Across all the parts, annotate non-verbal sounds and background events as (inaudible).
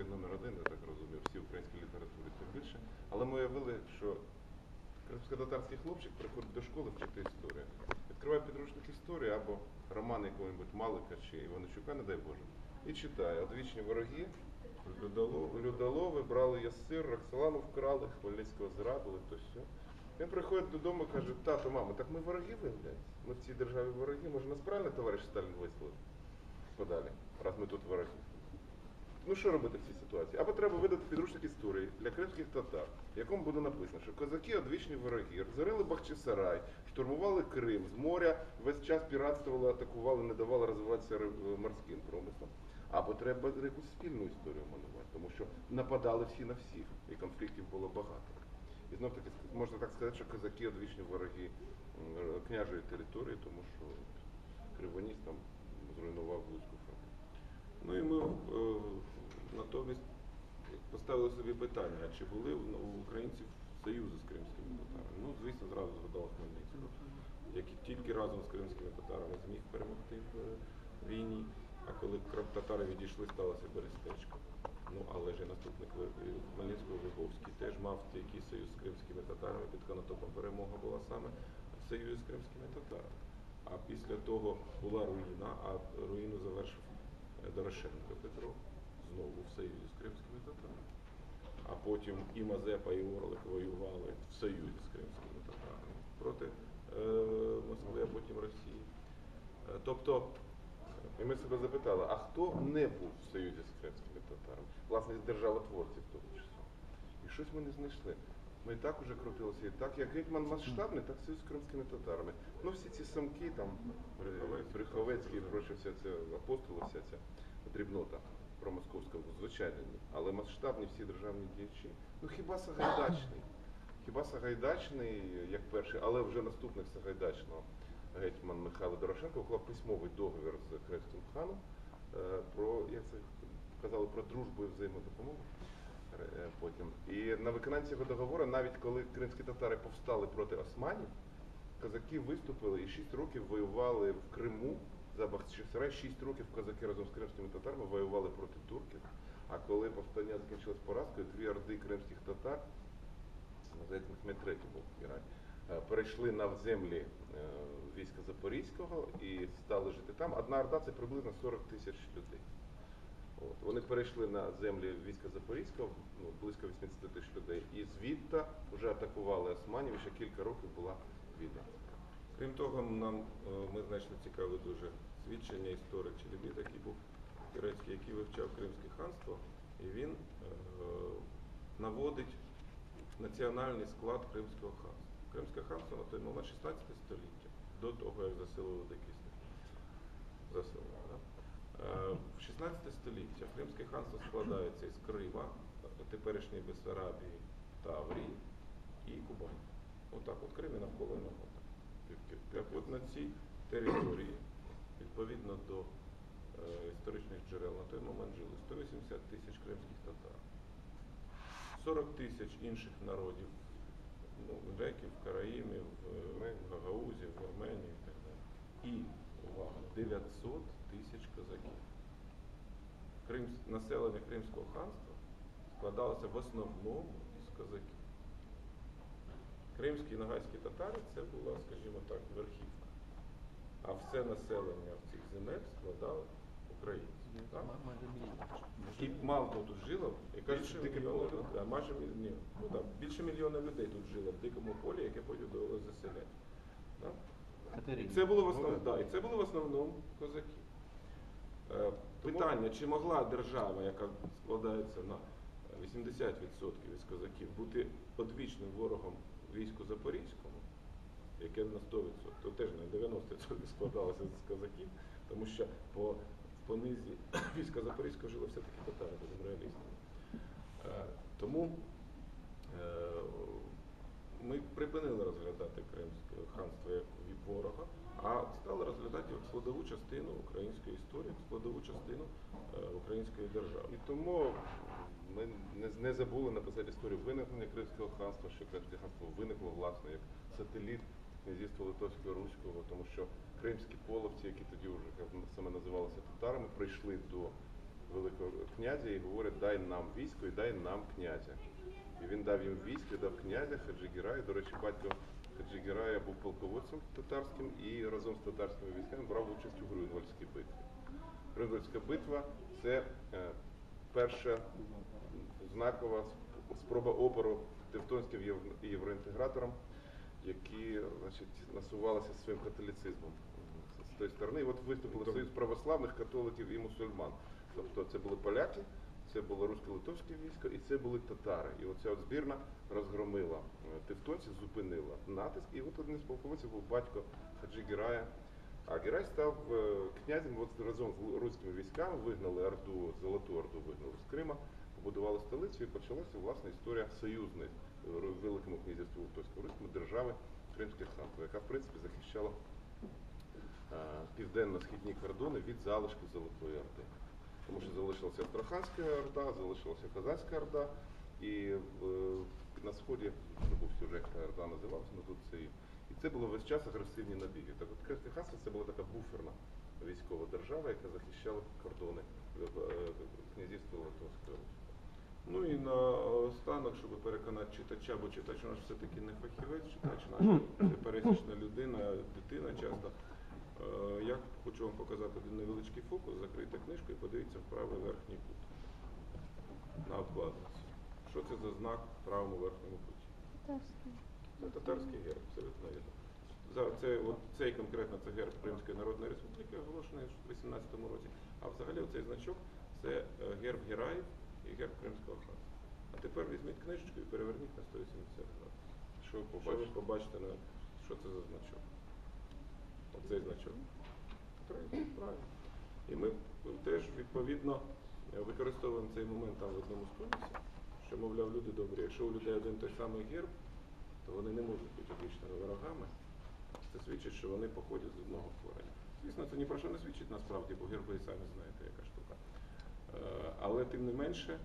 вже номер один, я так розумію, всі українській літературі тим більше. Але ми уявили, що кримсько-татарський хлопчик приходить до школи вчити історію. Відкриває підручник історії або роман якого-небудь Малика чи Іваничука, не дай Боже, і читає одвічні вороги, Людолови, брали Ясир, Роксолану вкрали, Хмельницького зрадили, то все. Він приходить додому і каже, тато, мамо, так ми вороги виявляється. Ми в цій державі вороги. Може нас правильно товариш Сталін висловив подалі, раз ми тут. Ну що робити в цій ситуації? Або треба видати підручник історії для кримських татар, в якому буде написано, що козаки одвічні вороги, розорили Бахчисарай, штурмували Крим, з моря весь час піратствували, атакували, не давали розвиватися морським промислом. Або треба якусь спільну історію малювати, тому що нападали всі на всіх, і конфліктів було багато. І знов таки можна так сказати, що козаки одвічні вороги княжої території, тому що Кривоніс там зруйнував Луцьку фронт. Ну і ми е, натомість поставили собі питання, а чи були у українців союзи з кримськими татарами? Ну, звісно, зразу згадав Хмельницького, який тільки разом з кримськими татарами зміг перемогти в е, війні. А коли татари відійшли, сталося Берестечко. Ну, але ж і наступник Хмельницького Виговський теж мав якийсь союз з кримськими татарами. Під Конотопом перемога була саме в союзі з кримськими татарами. А після того була руїна, а руїну завершив е, Дорошенко Петро, знову в союзі з кримськими татарами. А потім і Мазепа, і Орлик воювали в союзі з кримськими татарами проти е, Москви, а потім Росії. Е, Тобто, І ми себе запитали, а хто не був в союзі з кримськими татарами? Власне, з державотворців того часу. І щось ми не знайшли. Ми і так уже крутилися, і так, як гетьман масштабний, так союз з кримськими татарами. Ну всі ці самки, там, Бреховецький, і проче, вся ця апостола, вся ця дрібнота про московського, звичайно, ні. Але масштабні всі державні діячі. Ну хіба Сагайдачний? Хіба Сагайдачний, як перший, але вже наступник Сагайдачного, гетьман Михайло Дорошенко уклав письмовий договір з кримським ханом е, про, як це казали, про дружбу і взаємодопомогу. Е, Потім. І на виконання цього договору, навіть коли кримські татари повстали проти османів, козаки виступили і 6 років воювали в Криму за Бахчисарай. 6 років козаки разом з кримськими татарами воювали проти турків. А коли повстання закінчилось поразкою, дві орди кримських татар, здається, Мехмед III був герой, е, перейшли на землі е, війська Запорізького і стали жити там. Одна орда це приблизно 40 тисяч людей. От. Вони перейшли на землі війська Запорізького, ну, близько 80 тисяч людей, і звідти вже атакували османів, ще кілька років була війна. Крім того, нам е, ми знайшли цікаве дуже свідчення історик Челебіт, який був турецький, який вивчав Кримське ханство, і він е, наводить національний склад Кримського ханства. Кримське ханство на той момент 16 століття, до того, як заселили Степ. Заселили, да? Е, В 16 століття Кримське ханство складається із Крима, теперішньої Бессарабії, Таврії і Кубані. Отак, от Крим і навколо нього. Так от на цій території, відповідно до е, історичних джерел, на той момент жили 180 тисяч кримських татар, 40 тисяч інших народів, ну, греків, караїмів, е, гагаузів, вірменів і так далі. І, увага, 900 тисяч козаків. Крим, населення Кримського ханства складалося в основному з козаків. Кримські і нагайські татари це була, скажімо так, верхівка. А все населення в цих земель складали українці. Так? І мало хто тут жило, і кажуть, що да, майже ні, ну, так, більше мільйона людей тут жило в дикому полі, яке потім довелося заселяти. Так? І це було в основному, да. і це було в основному козаки. Е, Питання, чи могла держава, яка складається на 80% із козаків, бути одвічним ворогом війську Запорізькому, яке на 100%, то теж на 90% складалося з козаків, тому що по, по низі (coughs) війська Запорізького жили все-таки татари, будемо реалістами. Е, Тому е, ми припинили розглядати Кримське ханство як від ворога, а стали розглядати як складову частину української історії, складову частину е, української держави. І тому ми не, забули написати історію виникнення Кримського ханства, що Кримське ханство виникло власне як сателіт князівства Литовського Руського, тому що кримські половці, які тоді вже саме називалися татарами, прийшли до Великого князя і говорить, дай нам військо і дай нам князя. І він дав їм військо, і дав князя Хаджигерая. До речі, батько Хаджигерая був полководцем татарським і разом з татарськими військами брав участь у Грюнвальдській битві. Грюнвальдська битва це е, перша знакова спроба опору тевтонським єв- євроінтеграторам, які значить, насувалися своїм католіцизмом з тої сторони. І от виступили союз православних католиків і мусульман. Тобто це були поляки, це було русько-литовське військо і це були татари. І оця от збірна розгромила е, тевтонців, зупинила натиск. І от один з полководців був батько Хаджі Герая. А Герай став е, князем от разом з руськими військами, вигнали Орду, Золоту Орду вигнали з Крима, побудували столицю і почалася власне історія союзної е, Великому князівству Литовського Руському держави Кримське ханство, яка в принципі захищала південно-східні кордони від залишків Золотої Орди. Тому що залишилася Астраханська Орда, залишилася Казанська Орда, і е, на сході забувся вже як та Орда називалася, ну тут це і. Це було весь час агресивні набіги. Так от ханство це була така буферна військова держава, яка захищала кордони е, е, князівства Литовського. Ну і на останок, щоб переконати читача, бо читач у нас все-таки не фахівець, читач наш пересічна людина, дитина часто. Е, Я хочу вам показати один невеличкий фокус, закрийте книжку і подивіться в правий верхній кут на обкладинці. Що це за знак в правому верхньому куті? Це татарський герб, абсолютно вірно. За це, от, цей конкретно це герб Кримської Народної Республіки, оголошений в 18-му році. А взагалі цей значок це е, герб Гераїв і герб Кримського ханства. А тепер візьміть книжечку і переверніть на 180 градусів. Що побачите? побачите, на, що це за значок? Оцей значок. Правильно, правильно. І ми теж відповідно використовуємо цей момент там в одному з тунісів, що, мовляв, люди добрі. Якщо у людей один той самий герб, то вони не можуть бути вічними ворогами. Це свідчить, що вони походять з одного корення. Звісно, це ні про що не свідчить насправді, бо герби і самі знаєте, яка штука. Е, Але тим не менше, е,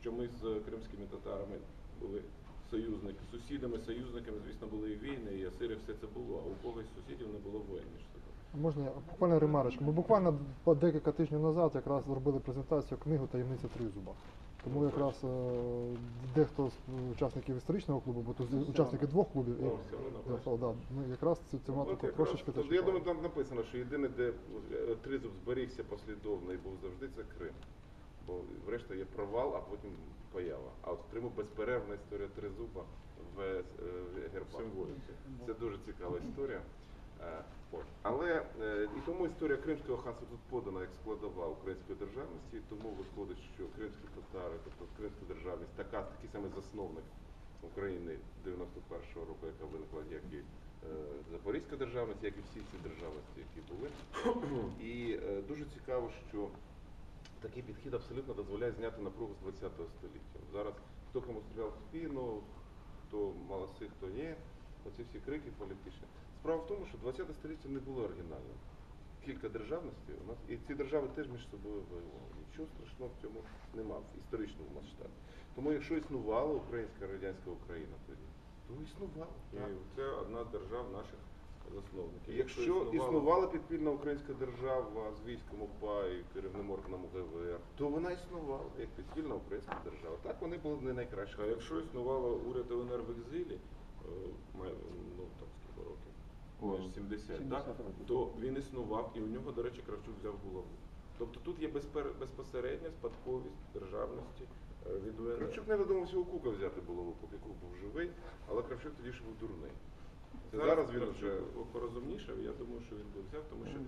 що ми з кримськими татарами були союзники, сусідами, союзниками, звісно, були і війни, і асири, все це було, а у когось з сусідів не було воїн між. Можна я буквально ремарочку. Ми буквально по декілька тижнів назад якраз зробили презентацію книги Таємниця Тризуба. Тому Ну, якраз е, дехто з учасників історичного клубу, бо тут Ну, учасники двох клубів, і, Ну, все, вона да, бачить. да, ми якраз цю тематику якраз, трошечки теж Я думаю, там написано, що єдине, де е, тризуб зберігся послідовно і був завжди, це Крим. Бо врешті є провал, а потім поява. А от в Криму безперервна історія тризуба в е, гербах. Це дуже цікава історія. Е, от. Але е, і тому історія Кримського ханства тут подана як складова української державності, і тому виходить, що кримські татари, тобто кримська державність, така, такий самий засновник України 91-го року, яка виникла, як і Запорізька державність, як і всі ці державності, які були. І дуже цікаво, що такий підхід абсолютно дозволяє зняти напругу з 20-го століття. Зараз хто кому стріляв в спину, хто молодці, хто ні, оці всі крики політичні. Справа в тому, що 20 століття не було оригінальним. Кілька державностей у нас, і ці держави теж між собою воювали. Нічого страшного в цьому нема в історичному масштабі. Тому якщо існувала українська радянська Україна тоді, то існувала. І так. це одна з держав наших засновників. Якщо існувала підпільна українська держава з військом УПА і керівним органом ГВР, то вона існувала як підпільна українська держава. Так вони були не найкращі. А якщо існувало уряд ЛНР в екзилі, е, май- ну там скільки років, О, майже 70, так? то він існував і у нього, до речі, Кравчук взяв голову. Тобто тут є безпер- безпосередня спадковість державності е, від УНР. Кравчук не додумався у Кука взяти булаву, поки Кук був живий, але Кравчук тоді ще був дурний. Це зараз він вже порозумнішав, я думаю, що він би взяв, тому що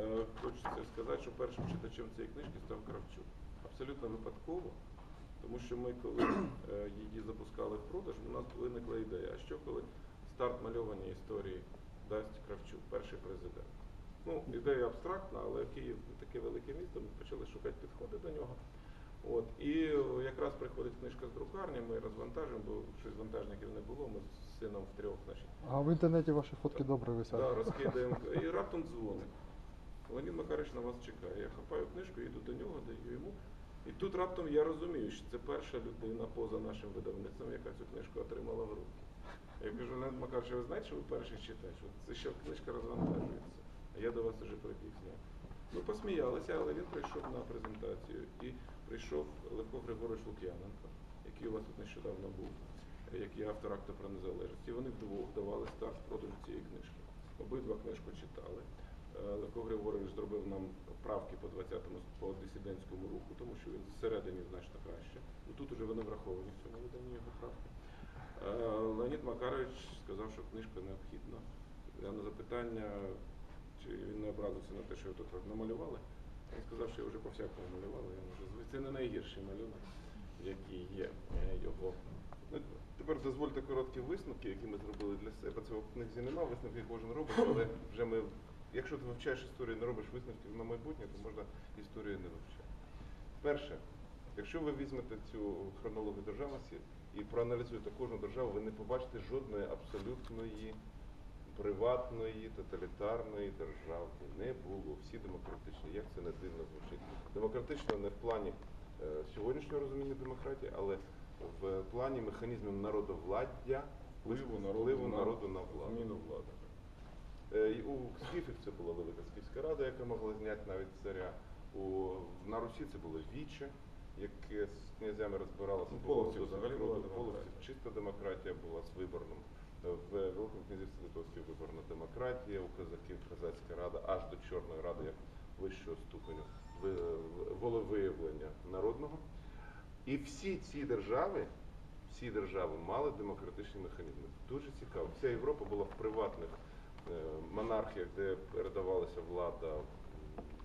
е, хочеться сказати, що першим читачем цієї книжки став Кравчук. Абсолютно випадково, тому що ми, коли е, її запускали в продаж, у нас виникла ідея, а що коли старт мальованій історії дасть Кравчук, перший президент. Ну, ідея абстрактна, але Київ таке велике місто, ми почали шукати підходи до нього. От, і якраз приходить книжка з друкарні, ми розвантажимо, бо щось вантажників не було, ми сином втрьох, значить, А в інтернеті ваші фотки добре висять. Да, розкидаємо. І раптом дзвонить. Леонід Макарович на вас чекає. Я хапаю книжку, йду до нього, даю йому. І тут раптом я розумію, що це перша людина поза нашим видавництвом, яка цю книжку отримала в руки. Я кажу, Леонід Макарович, ви знаєте, що ви перший читач? Це ще книжка розвантажується. А я до вас вже прибіг зняти. Ми посміялися, але він прийшов на презентацію. І прийшов Левко Григорович Лук'яненко, який у вас тут нещодавно був, як є автор акту про незалежність. І вони вдвох давали старт продажу цієї книжки. Обидва книжку читали. Е, Левко Григорович зробив нам правки по 20-му по дисидентському руху, тому що він всередині значно краще. Ну, Тут уже вони враховані в цьому виданні його правки. Е, Леонід Макарович сказав, що книжка необхідна. Я на запитання, чи він не образився на те, що його тут намалювали. Він сказав, що я вже по всякому малювали, Це не найгірший малюнок, який є е, його. Тепер дозвольте короткі висновки, які ми зробили для себе. Це в книзі немає, висновки кожен робить, але вже ми, якщо ти вивчаєш історію, не робиш висновків на майбутнє, то можна історію не вивчати. Перше, якщо ви візьмете цю хронологію державності і проаналізуєте кожну державу, ви не побачите жодної абсолютної приватної тоталітарної держави не було. Всі демократичні. Як це не дивно звучить? Демократично не в плані е, сьогоднішнього розуміння демократії, але в плані механізмів народовладдя, Впливу народу на- народу на владу. Зміну влади. Е, і У скіфів це була велика скіфська рада, яка могла зняти навіть царя. У, на Русі це було віче, яке з князями розбиралося. Ну, половців взагалі була демократія. Чиста демократія була з виборним. Е, В Великому князівстві Литовській виборна демократія, у козаків козацька рада, аж до Чорної ради, як вищого ступеню ви- волевиявлення народного. І всі ці держави, всі держави мали демократичні механізми. Дуже цікаво. Вся Європа була в приватних е, монархіях, де передавалася влада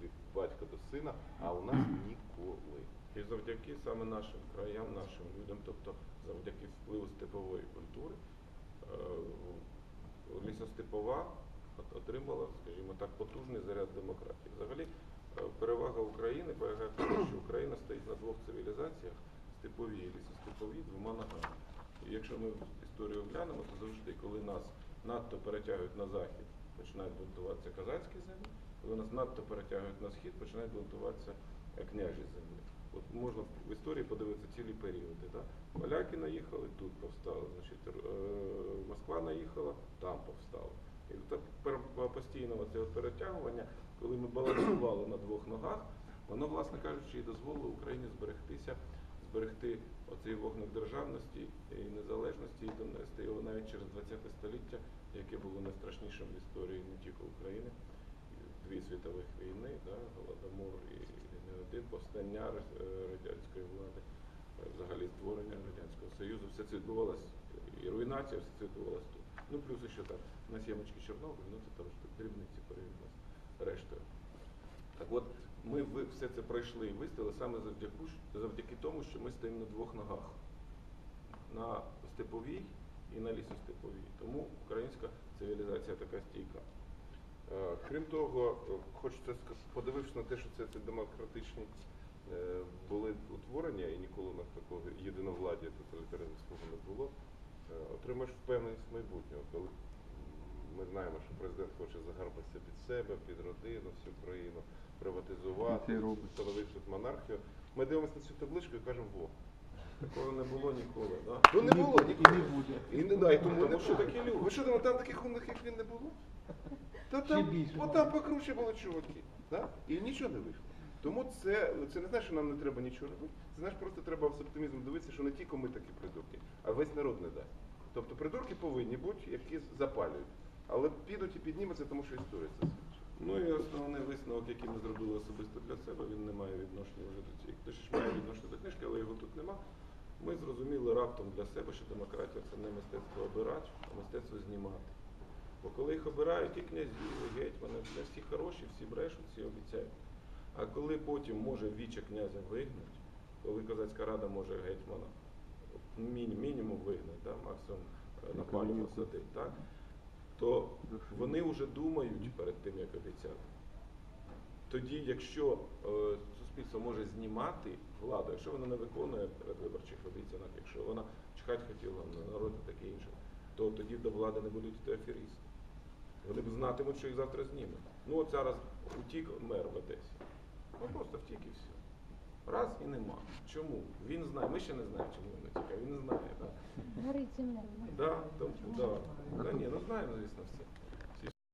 від батька до сина, а у нас ніколи. І завдяки саме нашим краям, нашим людям, тобто завдяки впливу степової культури, е, лісостепова отримала, скажімо так, потужний заряд демократії. Взагалі, е, перевага України полягає в тому, що Україна стоїть на двох цивілізаціях степові і лісостепові двома ногами. І якщо ми історію глянемо, то завжди, коли нас надто перетягують на захід, починають бунтуватися козацькі землі, коли нас надто перетягують на схід, починають бунтуватися е, княжі землі. От можна в історії подивитися цілі періоди. Да? Поляки наїхали, тут повстали, значить, е, Москва наїхала, там повстали. І так пер- постійно це перетягування, коли ми балансували на двох ногах, воно, власне кажучи, і дозволило Україні зберегтися, зберегти оцей вогник державності і незалежності, і донести його навіть через ХХ століття, яке було найстрашнішим в історії не тільки України, дві світових війни, да, Голодомор і не один повстання е, радянської влади, е, взагалі створення Радянського Союзу. Все це відбувалося, і руйнація, все це відбувалося тут. Ну плюс ще там на сімочки Чорнобиль, ну це там дрібниці порівняно з рештою. Так от, ми все це пройшли і вистояли саме завдяки, тому, що ми стоїмо на двох ногах. На степовій і на лісостеповій. Тому українська цивілізація така стійка. Е, Крім того, хочеться подивившись на те, що це, це демократичні е, були утворення, і ніколи у нас такого єдиновладдя тоталітаризмського не було, е, отримаєш впевненість майбутнього, коли ми знаємо, що президент хоче загарбатися під себе, під родину, всю країну, приватизувати, І встановити тут монархію. Ми дивимося на цю табличку і кажемо, во. Такого не було ніколи. Да? Ну не було І ніколи. не буде. І не да, і тому, не що такі люди. Ви що думаєте, там таких умних, як він не було? Та там, от там покруче були чуваки. Да? І нічого не вийшло. Тому це, це не значить, що нам не треба нічого робити. Це значить, просто треба з оптимізмом дивитися, що не тільки ми такі придурки, а весь народ не дасть. Тобто придурки повинні бути, які запалюють. Але підуть і піднімуться, тому що історія це. Ну і основний висновок, який ми зробили особисто для себе, він не має відношення вже до цієї точніше має відношення до книжки, але його тут нема. Ми зрозуміли раптом для себе, що демократія це не мистецтво обирати, а мистецтво знімати. Бо коли їх обирають і князі, і гетьмани, вони всі хороші, всі брешуть, всі обіцяють. А коли потім може віче князя вигнати, коли козацька рада може гетьмана мінімум вигнати, да, максимум е, на палю посадити, то вони вже думають перед тим, як обіцяти. Тоді, якщо е, суспільство може знімати владу, якщо вона не виконує передвиборчих обіцянок, якщо вона чхати хотіла на народ і таке інше, то тоді до влади не будуть йти аферісти. Вони б знатимуть, що їх завтра знімуть. Ну от зараз утік мер в Одесі. Ну просто втік і все. Раз і нема. Чому? Він знає. Ми ще не знаємо, чому він тікає. він знає. так? Горить земля. Да, там, да. Да, ні, ну знаємо, звісно, все.